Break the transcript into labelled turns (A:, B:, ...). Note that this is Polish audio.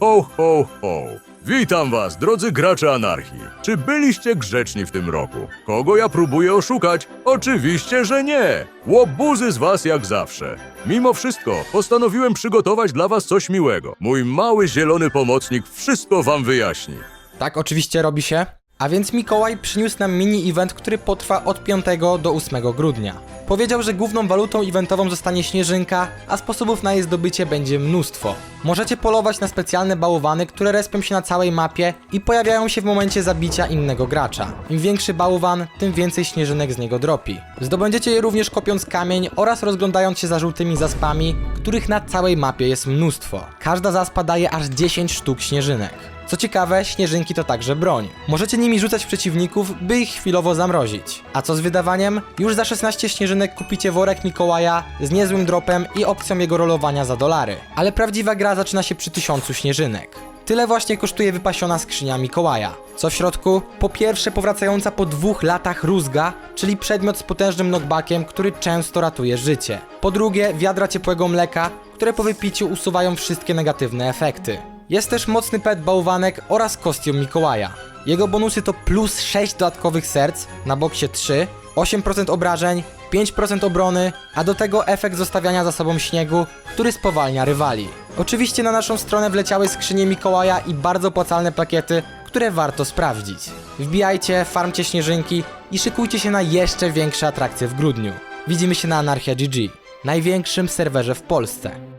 A: Ho, ho, ho! Witam was, drodzy gracze anarchii. Czy byliście grzeczni w tym roku? Kogo ja próbuję oszukać? Oczywiście, że nie! Łobuzy z was jak zawsze. Mimo wszystko, postanowiłem przygotować dla was coś miłego. Mój mały zielony pomocnik wszystko wam wyjaśni.
B: Tak oczywiście robi się. A więc Mikołaj przyniósł nam mini-event, który potrwa od 5 do 8 grudnia. Powiedział, że główną walutą eventową zostanie śnieżynka, a sposobów na jej zdobycie będzie mnóstwo. Możecie polować na specjalne bałwany, które respią się na całej mapie i pojawiają się w momencie zabicia innego gracza. Im większy bałwan, tym więcej śnieżynek z niego dropi. Zdobędziecie je również kopiąc kamień oraz rozglądając się za żółtymi zaspami, których na całej mapie jest mnóstwo. Każda zaspa daje aż 10 sztuk śnieżynek. Co ciekawe, śnieżynki to także broń. Możecie nimi rzucać przeciwników, by ich chwilowo zamrozić. A co z wydawaniem? Już za 16 śnieżynek kupicie worek Mikołaja z niezłym dropem i opcją jego rolowania za dolary. Ale prawdziwa gra zaczyna się przy 1000 śnieżynek. Tyle właśnie kosztuje wypasiona skrzynia Mikołaja. Co w środku? Po pierwsze powracająca po dwóch latach rózga, czyli przedmiot z potężnym knockbackiem, który często ratuje życie. Po drugie wiadra ciepłego mleka, które po wypiciu usuwają wszystkie negatywne efekty. Jest też mocny pet bałwanek oraz kostium Mikołaja. Jego bonusy to plus 6 dodatkowych serc, na boksie 3, 8% obrażeń, 5% obrony, a do tego efekt zostawiania za sobą śniegu, który spowalnia rywali. Oczywiście na naszą stronę wleciały skrzynie Mikołaja i bardzo opłacalne pakiety, które warto sprawdzić. Wbijajcie, farmcie śnieżynki i szykujcie się na jeszcze większe atrakcje w grudniu. Widzimy się na Anarchia GG, największym serwerze w Polsce.